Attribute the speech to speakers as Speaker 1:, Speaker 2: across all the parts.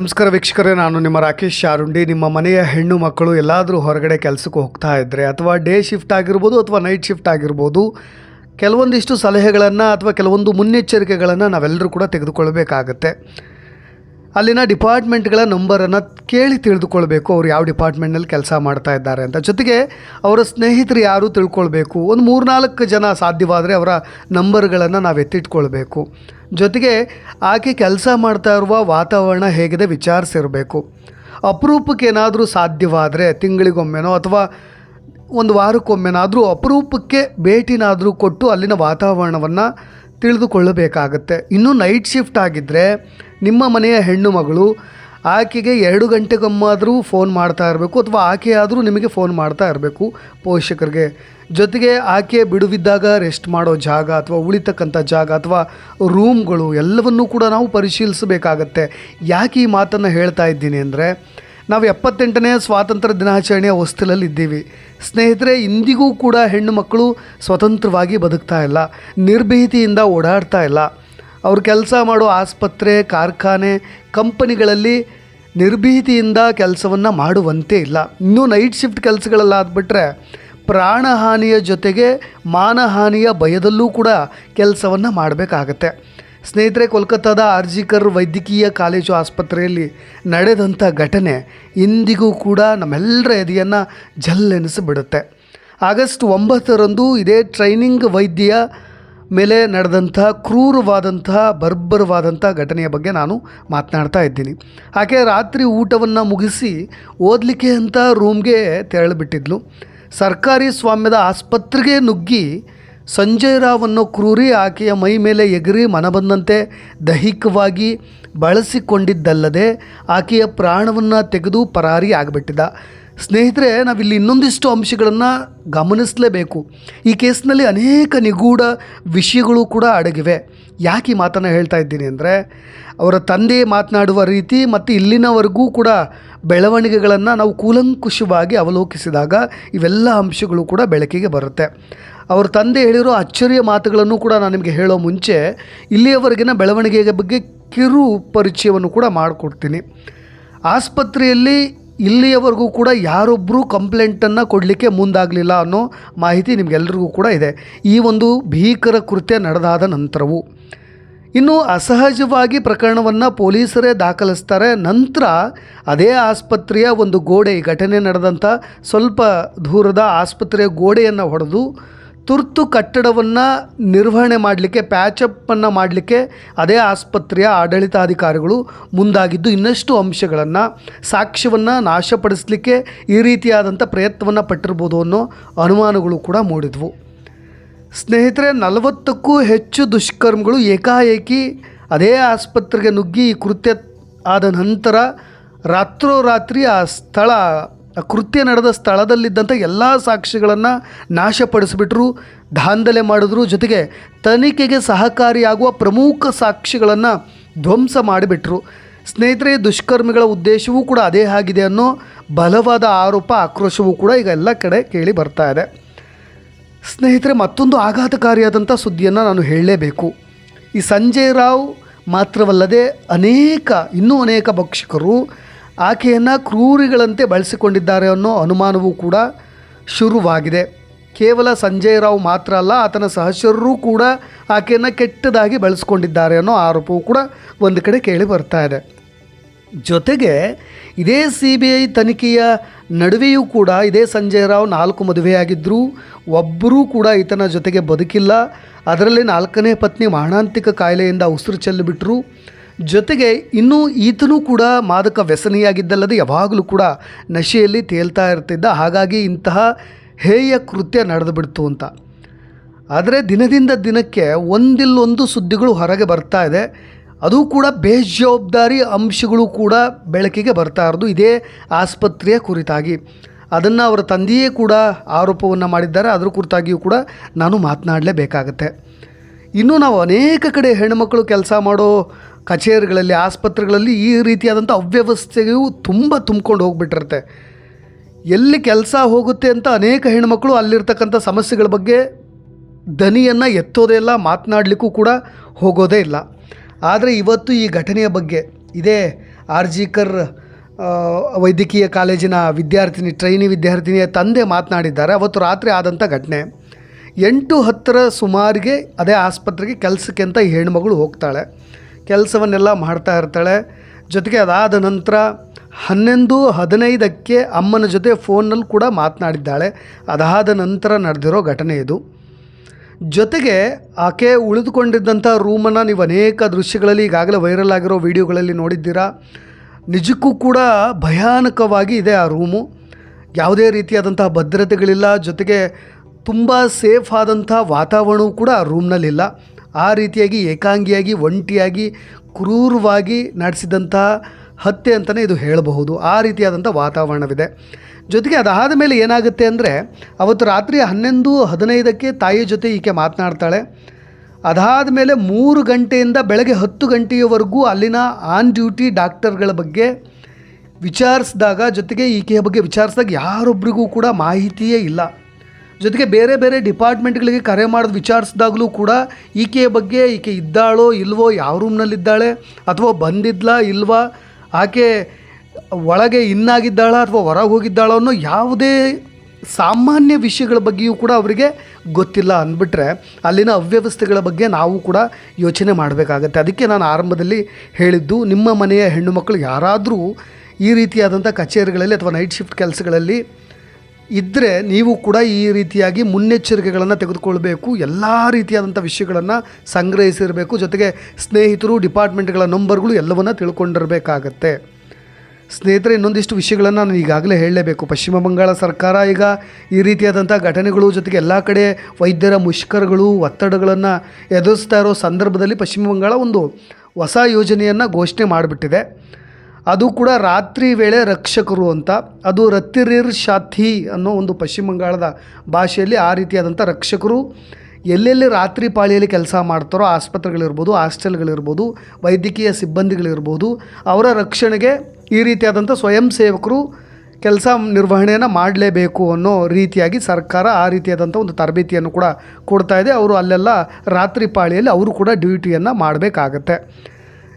Speaker 1: ನಮಸ್ಕಾರ ವೀಕ್ಷಕರೇ, ನಾನು ನಿಮ್ಮ ರಾಕೇಶ್ ಶಾರುಂಡಿ ನಿಮ್ಮ ಮನೆಯ ಹೆಣ್ಣು ಮಕ್ಕಳು ಎಲ್ಲಾದರೂ ಹೊರಗಡೆ ಕೆಲಸಕ್ಕೆ ಹೋಗ್ತಾ ಇದ್ದರೆ ಅಥವಾ ಡೇ ಶಿಫ್ಟ್ ಆಗಿರ್ಬೋದು ಅಥವಾ ನೈಟ್ ಶಿಫ್ಟ್ ಆಗಿರ್ಬೋದು, ಕೆಲವೊಂದಿಷ್ಟು ಸಲಹೆಗಳನ್ನು ಅಥವಾ ಕೆಲವೊಂದು ಮುನ್ನೆಚ್ಚರಿಕೆಗಳನ್ನು ನಾವೆಲ್ಲರೂ ಕೂಡ ತೆಗೆದುಕೊಳ್ಬೇಕಾಗತ್ತೆ. ಅಲ್ಲಿನ ಡಿಪಾರ್ಟ್ಮೆಂಟ್ಗಳ ನಂಬರನ್ನು ಕೇಳಿ ತಿಳಿದುಕೊಳ್ಬೇಕು ಅವ್ರು ಯಾವ ಡಿಪಾರ್ಟ್ಮೆಂಟ್ನಲ್ಲಿ ಕೆಲಸ ಮಾಡ್ತಾ ಇದ್ದಾರೆ ಅಂತ. ಜೊತೆಗೆ ಅವರ ಸ್ನೇಹಿತರು ಯಾರು ತಿಳ್ಕೊಳ್ಬೇಕು. ಒಂದು ಮೂರ್ನಾಲ್ಕು ಜನ ಸಾಧ್ಯವಾದರೆ ಅವರ ನಂಬರ್ಗಳನ್ನು ನಾವು ಎತ್ತಿಟ್ಕೊಳ್ಬೇಕು. ಜೊತೆಗೆ ಆಕೆ ಕೆಲಸ ಮಾಡ್ತಾ ಇರುವ ವಾತಾವರಣ ಹೇಗಿದೆ ವಿಚಾರಿಸಿರಬೇಕು. ಅಪರೂಪಕ್ಕೆ ಏನಾದರೂ ಸಾಧ್ಯವಾದರೆ ತಿಂಗಳಿಗೊಮ್ಮೆನೋ ಅಥವಾ ಒಂದು ವಾರಕ್ಕೊಮ್ಮೆನಾದರೂ ಅಪರೂಪಕ್ಕೆ ಭೇಟಿನಾದರೂ ಕೊಟ್ಟು ಅಲ್ಲಿನ ವಾತಾವರಣವನ್ನು ತಿಳಿದುಕೊಳ್ಳಬೇಕಾಗತ್ತೆ. ಇನ್ನೂ ನೈಟ್ ಶಿಫ್ಟ್ ಆಗಿದ್ದರೆ ನಿಮ್ಮ ಮನೆಯ ಹೆಣ್ಣು ಮಗಳು ಆಕೆಗೆ ಎರಡು ಗಂಟೆಗೊಮ್ಮಾದರೂ ಫೋನ್ ಮಾಡ್ತಾ ಇರಬೇಕು ಅಥವಾ ಆಕೆ ಆದರೂ ನಿಮಗೆ ಫೋನ್ ಮಾಡ್ತಾ ಇರಬೇಕು ಪೋಷಕರಿಗೆ. ಜೊತೆಗೆ ಆಕೆ ಬಿಡುವಿದ್ದಾಗ ರೆಸ್ಟ್ ಮಾಡೋ ಜಾಗ ಅಥವಾ ಉಳಿತಕ್ಕಂಥ ಜಾಗ ಅಥವಾ ರೂಮ್ಗಳು ಎಲ್ಲವನ್ನೂ ಕೂಡ ನಾವು ಪರಿಶೀಲಿಸಬೇಕಾಗತ್ತೆ. ಯಾಕೆ ಈ ಮಾತನ್ನು ಹೇಳ್ತಾ ಇದ್ದೀನಿ ಅಂದರೆ, ನಾವು ಎಪ್ಪತ್ತೆಂಟನೇ ಸ್ವಾತಂತ್ರ್ಯ ದಿನಾಚರಣೆಯ ಹೊಸ್ತಿಲಲ್ಲಿ ಇದ್ದೀವಿ ಸ್ನೇಹಿತರೆ, ಇಂದಿಗೂ ಕೂಡ ಹೆಣ್ಣು ಮಕ್ಕಳು ಸ್ವತಂತ್ರವಾಗಿ ಬದುಕ್ತಾ ಇಲ್ಲ, ನಿರ್ಭೀತಿಯಿಂದ ಓಡಾಡ್ತಾ ಇಲ್ಲ. ಅವ್ರು ಕೆಲಸ ಮಾಡೋ ಆಸ್ಪತ್ರೆ, ಕಾರ್ಖಾನೆ, ಕಂಪನಿಗಳಲ್ಲಿ ನಿರ್ಭೀತಿಯಿಂದ ಕೆಲಸವನ್ನು ಮಾಡುವಂತೆ ಇಲ್ಲ. ಇನ್ನೂ ನೈಟ್ ಶಿಫ್ಟ್ ಕೆಲಸಗಳಲ್ಲಾದ್ಬಿಟ್ರೆ ಪ್ರಾಣಹಾನಿಯ ಜೊತೆಗೆ ಮಾನಹಾನಿಯ ಭಯದಲ್ಲೂ ಕೂಡ ಕೆಲಸವನ್ನು ಮಾಡಬೇಕಾಗತ್ತೆ. ಸ್ನೇಹಿತರೆ, ಕೋಲ್ಕತ್ತಾದ ಅರ್ಜಿಕರ್ ವೈದ್ಯಕೀಯ ಕಾಲೇಜು ಆಸ್ಪತ್ರೆಯಲ್ಲಿ ನಡೆದಂಥ ಘಟನೆ ಇಂದಿಗೂ ಕೂಡ ನಮ್ಮೆಲ್ಲರ ಎದೆಯನ್ನು ಜಲ್ಲೆನಿಸಿಬಿಡುತ್ತೆ. ಆಗಸ್ಟ್ ಒಂಬತ್ತರಂದು ಇದೇ ಟ್ರೈನಿಂಗ್ ವೈದ್ಯ ಮೇಲೆ ನಡೆದಂಥ ಕ್ರೂರವಾದಂತಹ ಬರ್ಬರವಾದಂಥ ಘಟನೆಯ ಬಗ್ಗೆ ನಾನು ಮಾತನಾಡ್ತಾ ಇದ್ದೀನಿ. ಆಕೆ ರಾತ್ರಿ ಊಟವನ್ನು ಮುಗಿಸಿ ಓದಲಿಕ್ಕೆ ಅಂತ ರೂಮ್ಗೆ ತೆರಳಿಬಿಟ್ಟಿದ್ಲು. ಸರ್ಕಾರಿ ಸ್ವಾಮ್ಯದ ಆಸ್ಪತ್ರೆಗೆ ನುಗ್ಗಿ ಸಂಜಯ್ ರಾವ್ ಅನ್ನೋ ಕ್ರೂರಿ ಆಕೆಯ ಮೈ ಮೇಲೆ ಎಗರಿ ಮನಬಂದಂತೆ ದೈಹಿಕವಾಗಿ ಬಳಸಿಕೊಂಡಿದ್ದಲ್ಲದೆ ಆಕೆಯ ಪ್ರಾಣವನ್ನು ತೆಗೆದು ಪರಾರಿ ಆಗಿಬಿಟ್ಟಿದ್ದ ಸ್ನೇಹಿತರೆ, ನಾವಿಲ್ಲಿ ಇನ್ನೊಂದಿಷ್ಟು ಅಂಶಗಳನ್ನು ಗಮನಿಸಲೇಬೇಕು. ಈ ಕೇಸ್ನಲ್ಲಿ ಅನೇಕ ನಿಗೂಢ ವಿಷಯಗಳು ಕೂಡ ಅಡಗಿವೆ. ಯಾಕೆ ಈ ಮಾತನ್ನು ಹೇಳ್ತಾ ಇದ್ದೀನಿ ಅಂದರೆ, ಅವರ ತಂದೆ ಮಾತನಾಡುವ ರೀತಿ ಮತ್ತು ಇಲ್ಲಿನವರೆಗೂ ಕೂಡ ಬೆಳವಣಿಗೆಗಳನ್ನು ನಾವು ಕೂಲಂಕುಷವಾಗಿ ಅವಲೋಕಿಸಿದಾಗ ಇವೆಲ್ಲ ಅಂಶಗಳು ಕೂಡ ಬೆಳಕಿಗೆ ಬರುತ್ತೆ. ಅವ್ರ ತಂದೆ ಹೇಳಿರೋ ಅಚ್ಚರಿಯ ಮಾತುಗಳನ್ನು ಕೂಡ ನಾನು ನಿಮಗೆ ಹೇಳೋ ಮುಂಚೆ, ಇಲ್ಲಿಯವರೆಗಿನ ಬೆಳವಣಿಗೆಯ ಬಗ್ಗೆ ಕಿರು ಪರಿಚಯವನ್ನು ಕೂಡ ಮಾಡಿಕೊಡ್ತೀನಿ. ಆಸ್ಪತ್ರೆಯಲ್ಲಿ ಇಲ್ಲಿಯವರೆಗೂ ಕೂಡ ಯಾರೊಬ್ಬರೂ ಕಂಪ್ಲೇಂಟನ್ನು ಕೊಡಲಿಕ್ಕೆ ಮುಂದಾಗಲಿಲ್ಲ ಅನ್ನೋ ಮಾಹಿತಿ ನಿಮಗೆಲ್ರಿಗೂ ಕೂಡ ಇದೆ. ಈ ಒಂದು ಭೀಕರ ಕೃತ್ಯ ನಡೆದಾದ ನಂತರವೂ. ಇನ್ನು ಅಸಹಜವಾಗಿ ಪ್ರಕರಣವನ್ನು ಪೊಲೀಸರೇ ದಾಖಲಿಸ್ತಾರೆ. ನಂತರ ಅದೇ ಆಸ್ಪತ್ರೆಯ ಒಂದು ಗೋಡೆ ಘಟನೆ ನಡೆದಂಥ ಸ್ವಲ್ಪ ದೂರದ ಆಸ್ಪತ್ರೆಯ ಗೋಡೆಯನ್ನು ಹೊಡೆದು ತುರ್ತು ಕಟ್ಟಡವನ್ನು ನಿರ್ವಹಣೆ ಮಾಡಲಿಕ್ಕೆ ಪ್ಯಾಚಪ್ಪನ್ನು ಮಾಡಲಿಕ್ಕೆ ಅದೇ ಆಸ್ಪತ್ರೆಯ ಆಡಳಿತಾಧಿಕಾರಿಗಳು ಮುಂದಾಗಿದ್ದು ಇನ್ನಷ್ಟು ಅಂಶಗಳನ್ನು ಸಾಕ್ಷ್ಯವನ್ನು ನಾಶಪಡಿಸಲಿಕ್ಕೆ ಈ ರೀತಿಯಾದಂಥ ಪ್ರಯತ್ನವನ್ನು ಪಟ್ಟಿರ್ಬೋದು ಅನ್ನೋ ಅನುಮಾನಗಳು ಕೂಡ ಮೂಡಿದ್ವು. ಸ್ನೇಹಿತರೆ, ನಲವತ್ತಕ್ಕೂ ಹೆಚ್ಚು ದುಷ್ಕರ್ಮಗಳು ಏಕಾಏಕಿ ಅದೇ ಆಸ್ಪತ್ರೆಗೆ ನುಗ್ಗಿ ಈ ಕೃತ್ಯ ಆದ ನಂತರ ರಾತ್ರೋರಾತ್ರಿ ಆ ಸ್ಥಳ ಕೃತ್ಯ ನಡೆದ ಸ್ಥಳದಲ್ಲಿದ್ದಂಥ ಎಲ್ಲ ಸಾಕ್ಷಿಗಳನ್ನು ನಾಶಪಡಿಸಿಬಿಟ್ರು, ದಾಂಧಲೆ ಮಾಡಿದ್ರು. ಜೊತೆಗೆ ತನಿಖೆಗೆ ಸಹಕಾರಿಯಾಗುವ ಪ್ರಮುಖ ಸಾಕ್ಷಿಗಳನ್ನು ಧ್ವಂಸ ಮಾಡಿಬಿಟ್ರು. ಸ್ನೇಹಿತರೆ, ದುಷ್ಕರ್ಮಿಗಳ ಉದ್ದೇಶವೂ ಕೂಡ ಅದೇ ಆಗಿದೆ ಅನ್ನೋ ಬಲವಾದ ಆರೋಪ, ಆಕ್ರೋಶವೂ ಕೂಡ ಈಗ ಎಲ್ಲ ಕಡೆ ಕೇಳಿ ಬರ್ತಾ ಇದೆ. ಸ್ನೇಹಿತರೆ, ಮತ್ತೊಂದು ಆಘಾತಕಾರಿಯಾದಂಥ ಸುದ್ದಿಯನ್ನು ನಾನು ಹೇಳಲೇಬೇಕು. ಈ ಸಂಜಯ್ ರಾವ್ ಮಾತ್ರವಲ್ಲದೆ ಅನೇಕ, ಇನ್ನೂ ಅನೇಕ ಭಕ್ಷಕರು ಆಕೆಯನ್ನು ಕ್ರೂರಿಗಳಂತೆ ಬಳಸಿಕೊಂಡಿದ್ದಾರೆ ಅನ್ನೋ ಅನುಮಾನವೂ ಕೂಡ ಶುರುವಾಗಿದೆ. ಕೇವಲ ಸಂಜಯ್ ರಾವ್ ಮಾತ್ರ ಅಲ್ಲ, ಆತನ ಸಹಚರರೂ ಕೂಡ ಆಕೆಯನ್ನು ಕೆಟ್ಟದಾಗಿ ಬಳಸ್ಕೊಂಡಿದ್ದಾರೆ ಅನ್ನೋ ಆರೋಪವೂ ಕೂಡ ಒಂದು ಕಡೆ ಕೇಳಿ ಬರ್ತಾ ಇದೆ. ಜೊತೆಗೆ ಇದೇ ಸಿ ಬಿ ಐ ತನಿಖೆಯ ನಡುವೆಯೂ ಕೂಡ ಇದೇ ಸಂಜಯ್ ರಾವ್ ನಾಲ್ಕು ಮದುವೆಯಾಗಿದ್ದರು ಒಬ್ಬರೂ ಕೂಡ ಈತನ ಜೊತೆಗೆ ಬದುಕಿಲ್ಲ. ಅದರಲ್ಲಿ ನಾಲ್ಕನೇ ಪತ್ನಿ ಮಾರಣಾಂತಿಕ ಕಾಯಿಲೆಯಿಂದ ಉಸಿರು ಚೆಲ್ಲಿಬಿಟ್ರು ಜೊತೆಗೆ ಇನ್ನೂ ಈತನೂ ಕೂಡ ಮಾದಕ ವ್ಯಸನಿಯಾಗಿದ್ದಲ್ಲದೆ ಯಾವಾಗಲೂ ಕೂಡ ನಶೆಯಲ್ಲಿ ತೇಲ್ತಾ ಇರ್ತಿದ್ದ, ಹಾಗಾಗಿ ಇಂತಹ ಹೇಯ ಕೃತ್ಯ ನಡೆದು ಬಿಡ್ತು ಅಂತ. ಆದರೆ ದಿನದಿಂದ ದಿನಕ್ಕೆ ಒಂದಿಲ್ಲೊಂದು ಸುದ್ದಿಗಳು ಹೊರಗೆ ಬರ್ತಾ ಇದೆ. ಅದು ಕೂಡ ಬೇಜವಾಬ್ದಾರಿ ಅಂಶಗಳು ಕೂಡ ಬೆಳಕಿಗೆ ಬರ್ತಾ ಇರೋದು ಇದೇ ಆಸ್ಪತ್ರೆಯ ಕುರಿತಾಗಿ. ಅದನ್ನು ಅವರ ತಂದೆಯೇ ಕೂಡ ಆರೋಪವನ್ನು ಮಾಡಿದ್ದಾರೆ. ಅದರ ಕುರಿತಾಗಿಯೂ ಕೂಡ ನಾನು ಮಾತನಾಡಲೇಬೇಕಾಗತ್ತೆ. ಇನ್ನು ನಾವು ಅನೇಕ ಕಡೆ ಹೆಣ್ಣುಮಕ್ಕಳು ಕೆಲಸ ಮಾಡೋ ಕಚೇರಿಗಳಲ್ಲಿ, ಆಸ್ಪತ್ರೆಗಳಲ್ಲಿ ಈ ರೀತಿಯಾದಂಥ ಅವ್ಯವಸ್ಥೆಯು ತುಂಬ ತುಂಬ್ಕೊಂಡು ಹೋಗ್ಬಿಟ್ಟಿರುತ್ತೆ. ಎಲ್ಲಿ ಕೆಲಸ ಹೋಗುತ್ತೆ ಅಂತ ಅನೇಕ ಹೆಣ್ಣುಮಕ್ಕಳು ಅಲ್ಲಿರ್ತಕ್ಕಂಥ ಸಮಸ್ಯೆಗಳ ಬಗ್ಗೆ ದನಿಯನ್ನು ಎತ್ತೋದೇ ಇಲ್ಲ, ಮಾತನಾಡಲಿಕ್ಕೂ ಕೂಡ ಹೋಗೋದೇ ಇಲ್ಲ. ಆದರೆ ಇವತ್ತು ಈ ಘಟನೆಯ ಬಗ್ಗೆ ಇದೇ ಆರ್ಜಿಕರ್ ಕರ್ ವೈದ್ಯಕೀಯ ಕಾಲೇಜಿನ ವಿದ್ಯಾರ್ಥಿನಿ, ಟ್ರೈನಿ ವಿದ್ಯಾರ್ಥಿನಿಯ ತಂದೆ ಮಾತನಾಡಿದ್ದಾರೆ. ಅವತ್ತು ರಾತ್ರಿ ಆದಂಥ ಘಟನೆ. ಎಂಟು ಹತ್ತರ ಸುಮಾರಿಗೆ ಅದೇ ಆಸ್ಪತ್ರೆಗೆ ಕೆಲಸಕ್ಕೆ ಅಂತ ಹೆಣ್ಮಗಳು ಹೋಗ್ತಾಳೆ. ಕೆಲಸವನ್ನೆಲ್ಲ ಮಾಡ್ತಾ ಇರ್ತಾಳೆ. ಜೊತೆಗೆ ಅದಾದ ನಂತರ ಹನ್ನೊಂದು ಹದಿನೈದಕ್ಕೆ ಅಮ್ಮನ ಜೊತೆ ಫೋನಲ್ಲಿ ಕೂಡ ಮಾತನಾಡಿದ್ದಾಳೆ. ಅದಾದ ನಂತರ ನಡೆದಿರೋ ಘಟನೆ ಇದು. ಜೊತೆಗೆ ಆಕೆ ಉಳಿದುಕೊಂಡಿದ್ದಂಥ ರೂಮನ್ನು ನೀವು ಅನೇಕ ದೃಶ್ಯಗಳಲ್ಲಿ ಈಗಾಗಲೇ ವೈರಲ್ ಆಗಿರೋ ವಿಡಿಯೋಗಳಲ್ಲಿ ನೋಡಿದ್ದೀರಾ. ನಿಜಕ್ಕೂ ಕೂಡ ಭಯಾನಕವಾಗಿ ಇದೆ ಆ ರೂಮು. ಯಾವುದೇ ರೀತಿಯಾದಂತಹ ಭದ್ರತೆಗಳಿಲ್ಲ. ಜೊತೆಗೆ ತುಂಬ ಸೇಫ್ ಆದಂಥ ವಾತಾವರಣವೂ ಕೂಡ ಆ ರೂಮ್ನಲ್ಲಿಲ್ಲ. ಆ ರೀತಿಯಾಗಿ ಏಕಾಂಗಿಯಾಗಿ, ಒಂಟಿಯಾಗಿ, ಕ್ರೂರವಾಗಿ ನಡೆಸಿದಂಥ ಹತ್ಯೆ ಅಂತಲೇ ಇದು ಹೇಳಬಹುದು. ಆ ರೀತಿಯಾದಂಥ ವಾತಾವರಣವಿದೆ. ಜೊತೆಗೆ ಅದಾದ ಮೇಲೆ ಏನಾಗುತ್ತೆ ಅಂದರೆ, ಅವತ್ತು ರಾತ್ರಿ ಹನ್ನೊಂದು ಹದಿನೈದಕ್ಕೆ ತಾಯಿಯ ಜೊತೆ ಈಕೆ ಮಾತನಾಡ್ತಾಳೆ. ಅದಾದ ಮೇಲೆ ಮೂರು ಗಂಟೆಯಿಂದ ಬೆಳಗ್ಗೆ ಹತ್ತು ಗಂಟೆಯವರೆಗೂ ಅಲ್ಲಿನ ಆನ್ ಡ್ಯೂಟಿ ಡಾಕ್ಟರ್ಗಳ ಬಗ್ಗೆ ವಿಚಾರಿಸಿದಾಗ, ಜೊತೆಗೆ ಈಕೆಯ ಬಗ್ಗೆ ವಿಚಾರಿಸಿದಾಗ ಯಾರೊಬ್ಬರಿಗೂ ಕೂಡ ಮಾಹಿತಿಯೇ ಇಲ್ಲ. ಜೊತೆಗೆ ಬೇರೆ ಬೇರೆ ಡಿಪಾರ್ಟ್ಮೆಂಟ್ಗಳಿಗೆ ಕರೆ ಮಾಡೋದು ವಿಚಾರಿಸಿದಾಗಲೂ ಕೂಡ ಈಕೆಯ ಬಗ್ಗೆ ಈಕೆ ಇದ್ದಾಳೋ ಇಲ್ವೋ, ಯಾವ ರೂಮ್ನಲ್ಲಿದ್ದಾಳೆ ಅಥವಾ ಬಂದಿದ್ಲಾ ಇಲ್ವಾ, ಆಕೆ ಒಳಗೆ ಇನ್ನಾಗಿದ್ದಾಳ ಅಥವಾ ಹೊರಗೆ ಹೋಗಿದ್ದಾಳೋ ಅನ್ನೋ ಯಾವುದೇ ಸಾಮಾನ್ಯ ವಿಷಯಗಳ ಬಗ್ಗೆಯೂ ಕೂಡ ಅವರಿಗೆ ಗೊತ್ತಿಲ್ಲ ಅಂದ್ಬಿಟ್ರೆ ಅಲ್ಲಿನ ಅವ್ಯವಸ್ಥೆಗಳ ಬಗ್ಗೆ ನಾವು ಕೂಡ ಯೋಚನೆ ಮಾಡಬೇಕಾಗತ್ತೆ. ಅದಕ್ಕೆ ನಾನು ಆರಂಭದಲ್ಲಿ ಹೇಳಿದ್ದು, ನಿಮ್ಮ ಮನೆಯ ಹೆಣ್ಣು ಮಕ್ಕಳು ಯಾರಾದರೂ ಈ ರೀತಿಯಾದಂಥ ಕಚೇರಿಗಳಲ್ಲಿ ಅಥವಾ ನೈಟ್ ಶಿಫ್ಟ್ ಕೆಲಸಗಳಲ್ಲಿ ಇದ್ದರೆ ನೀವು ಕೂಡ ಈ ರೀತಿಯಾಗಿ ಮುನ್ನೆಚ್ಚರಿಕೆಗಳನ್ನು ತೆಗೆದುಕೊಳ್ಬೇಕು. ಎಲ್ಲ ರೀತಿಯಾದಂಥ ವಿಷಯಗಳನ್ನು ಸಂಗ್ರಹಿಸಿರಬೇಕು. ಜೊತೆಗೆ ಸ್ನೇಹಿತರು, ಡಿಪಾರ್ಟ್ಮೆಂಟ್ಗಳ ನಂಬರ್ಗಳು ಎಲ್ಲವನ್ನು ತಿಳ್ಕೊಂಡಿರಬೇಕಾಗತ್ತೆ. ಸ್ನೇಹಿತರೆ, ಇನ್ನೊಂದಿಷ್ಟು ವಿಷಯಗಳನ್ನು ನಾನು ಈಗಾಗಲೇ ಹೇಳಲೇಬೇಕು. ಪಶ್ಚಿಮ ಬಂಗಾಳ ಸರ್ಕಾರ ಈಗ ಈ ರೀತಿಯಾದಂಥ ಘಟನೆಗಳು ಜೊತೆಗೆ ಎಲ್ಲ ಕಡೆ ವೈದ್ಯರ ಮುಷ್ಕರಗಳು, ಒತ್ತಡಗಳನ್ನು ಎದುರಿಸ್ತಾ ಇರೋ ಸಂದರ್ಭದಲ್ಲಿ ಪಶ್ಚಿಮ ಬಂಗಾಳ ಒಂದು ಹೊಸ ಯೋಜನೆಯನ್ನು ಘೋಷಣೆ ಮಾಡಿಬಿಟ್ಟಿದೆ. ಅದು ಕೂಡ ರಾತ್ರಿ ವೇಳೆ ರಕ್ಷಕರು ಅಂತ. ಅದು ರತ್ತಿರಿರ್ ಶಾಥಿ ಅನ್ನೋ ಒಂದು ಪಶ್ಚಿಮ ಬಂಗಾಳದ ಭಾಷೆಯಲ್ಲಿ ಆ ರೀತಿಯಾದಂಥ ರಕ್ಷಕರು. ಎಲ್ಲೆಲ್ಲಿ ರಾತ್ರಿ ಪಾಳಿಯಲ್ಲಿ ಕೆಲಸ ಮಾಡ್ತಾರೋ ಆಸ್ಪತ್ರೆಗಳಿರ್ಬೋದು, ಹಾಸ್ಟೆಲ್ಗಳಿರ್ಬೋದು, ವೈದ್ಯಕೀಯ ಸಿಬ್ಬಂದಿಗಳಿರ್ಬೋದು, ಅವರ ರಕ್ಷಣೆಗೆ ಈ ರೀತಿಯಾದಂಥ ಸ್ವಯಂ ಸೇವಕರು ಕೆಲಸ ನಿರ್ವಹಣೆಯನ್ನು ಮಾಡಲೇಬೇಕು ಅನ್ನೋ ರೀತಿಯಾಗಿ ಸರ್ಕಾರ ಆ ರೀತಿಯಾದಂಥ ಒಂದು ತರಬೇತಿಯನ್ನು ಕೂಡ ಕೊಡ್ತಾ ಇದೆ. ಅವರು ಅಲ್ಲೆಲ್ಲ ರಾತ್ರಿ ಪಾಳಿಯಲ್ಲಿ ಅವರು ಕೂಡ ಡ್ಯೂಟಿಯನ್ನು ಮಾಡಬೇಕಾಗತ್ತೆ.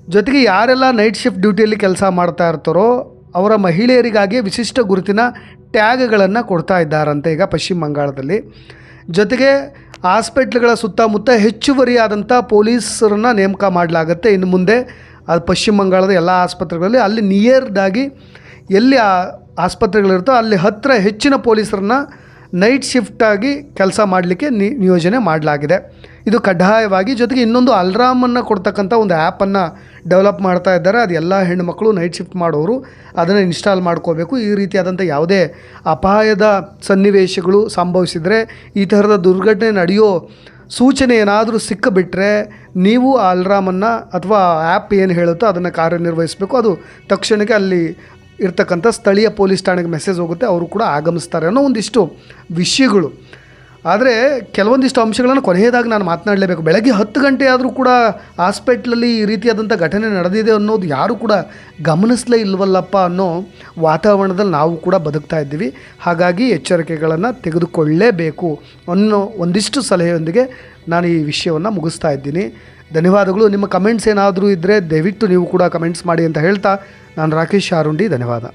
Speaker 1: ಜೊತೆಗೆ ಯಾರೆಲ್ಲ ನೈಟ್ ಶಿಫ್ಟ್ ಡ್ಯೂಟಿಯಲ್ಲಿ ಕೆಲಸ ಮಾಡ್ತಾ ಇರ್ತಾರೋ, ಅವರ ಮಹಿಳೆಯರಿಗಾಗಿ ವಿಶಿಷ್ಟ ಗುರುತಿನ ಟ್ಯಾಗ್ಗಳನ್ನು ಕೊಡ್ತಾ ಇದ್ದಾರಂತೆ ಈಗ ಪಶ್ಚಿಮ ಬಂಗಾಳದಲ್ಲಿ. ಜೊತೆಗೆ ಹಾಸ್ಪಿಟ್ಲ್ಗಳ ಸುತ್ತಮುತ್ತ ಹೆಚ್ಚುವರಿಯಾದಂಥ ಪೊಲೀಸರನ್ನು ನೇಮಕ ಮಾಡಲಾಗುತ್ತೆ. ಇನ್ನು ಮುಂದೆ ಅದು ಪಶ್ಚಿಮ ಬಂಗಾಳದ ಎಲ್ಲ ಆಸ್ಪತ್ರೆಗಳಲ್ಲಿ ಅಲ್ಲಿ ನಿಯರ್ದಾಗಿ ಎಲ್ಲಿ ಆ ಆಸ್ಪತ್ರೆಗಳಿರುತ್ತೋ ಅಲ್ಲಿ ಹತ್ತಿರ ಹೆಚ್ಚಿನ ಪೊಲೀಸರನ್ನ ನೈಟ್ ಶಿಫ್ಟಾಗಿ ಕೆಲಸ ಮಾಡಲಿಕ್ಕೆ ನಿಯೋಜನೆ ಮಾಡಲಾಗಿದೆ. ಇದು ಕಡ್ಡಾಯವಾಗಿ ಜೊತೆಗೆ ಇನ್ನೊಂದು ಅಲ್ರಾಮನ್ನು ಕೊಡ್ತಕ್ಕಂಥ ಒಂದು ಆ್ಯಪನ್ನು ಡೆವಲಪ್ ಮಾಡ್ತಾ ಇದ್ದಾರೆ. ಅದು ಎಲ್ಲ ಹೆಣ್ಣುಮಕ್ಕಳು ನೈಟ್ ಶಿಫ್ಟ್ ಮಾಡೋರು. ಅದನ್ನು ಇನ್ಸ್ಟಾಲ್ ಮಾಡ್ಕೋಬೇಕು. ಈ ರೀತಿಯಾದಂಥ ಯಾವುದೇ ಅಪಾಯದ ಸನ್ನಿವೇಶಗಳು ಸಂಭವಿಸಿದರೆ ಈ ಥರದ ದುರ್ಘಟನೆ ನಡೆಯೋ ಸೂಚನೆ ಏನಾದರೂ ಸಿಕ್ಕಿಬಿಟ್ರೆ ನೀವು ಆ ಅಲ್ರಾಮನ್ನು ಅಥವಾ ಆ್ಯಪ್ ಏನು ಹೇಳುತ್ತೋ ಅದನ್ನು ಕಾರ್ಯನಿರ್ವಹಿಸಬೇಕು. ಅದು ತಕ್ಷಣಕ್ಕೆ ಅಲ್ಲಿ ಇರ್ತಕ್ಕಂಥ ಸ್ಥಳೀಯ ಪೊಲೀಸ್ ಠಾಣೆಗೆ ಮೆಸೇಜ್ ಹೋಗುತ್ತೆ. ಅವರು ಕೂಡ ಆಗಮಿಸ್ತಾರೆ ಅನ್ನೋ ಒಂದಿಷ್ಟು ವಿಷಯಗಳು. ಆದರೆ ಕೆಲವೊಂದಿಷ್ಟು ಅಂಶಗಳನ್ನು ಕೊನೆಯದಾಗಿ ನಾನು ಮಾತನಾಡಲೇಬೇಕು. ಬೆಳಗ್ಗೆ ಹತ್ತು ಗಂಟೆ ಆದರೂ ಕೂಡ ಹಾಸ್ಪಿಟ್ಲಲ್ಲಿ ಈ ರೀತಿಯಾದಂಥ ಘಟನೆ ನಡೆದಿದೆ ಅನ್ನೋದು ಯಾರೂ ಕೂಡ ಗಮನಿಸಲೇ ಇಲ್ವಲ್ಲಪ್ಪ ಅನ್ನೋ ವಾತಾವರಣದಲ್ಲಿ ನಾವು ಕೂಡ ಬದುಕ್ತಾ ಇದ್ದೀವಿ. ಹಾಗಾಗಿ ಎಚ್ಚರಿಕೆಗಳನ್ನು ತೆಗೆದುಕೊಳ್ಳಲೇಬೇಕು ಅನ್ನೋ ಒಂದಿಷ್ಟು ಸಲಹೆಯೊಂದಿಗೆ ನಾನು ಈ ವಿಷಯವನ್ನು ಮುಗಿಸ್ತಾ ಇದ್ದೀನಿ. ಧನ್ಯವಾದಗಳು. ನಿಮ್ಮ ಕಮೆಂಟ್ಸ್ ಏನಾದರೂ ಇದ್ದರೆ ದಯವಿಟ್ಟು ನೀವು ಕೂಡ ಕಮೆಂಟ್ಸ್ ಮಾಡಿ ಅಂತ ಹೇಳ್ತಾ ನಾನು ರಾಕೇಶ್ ಶಾರುಂಡಿ ಧನ್ಯವಾದ.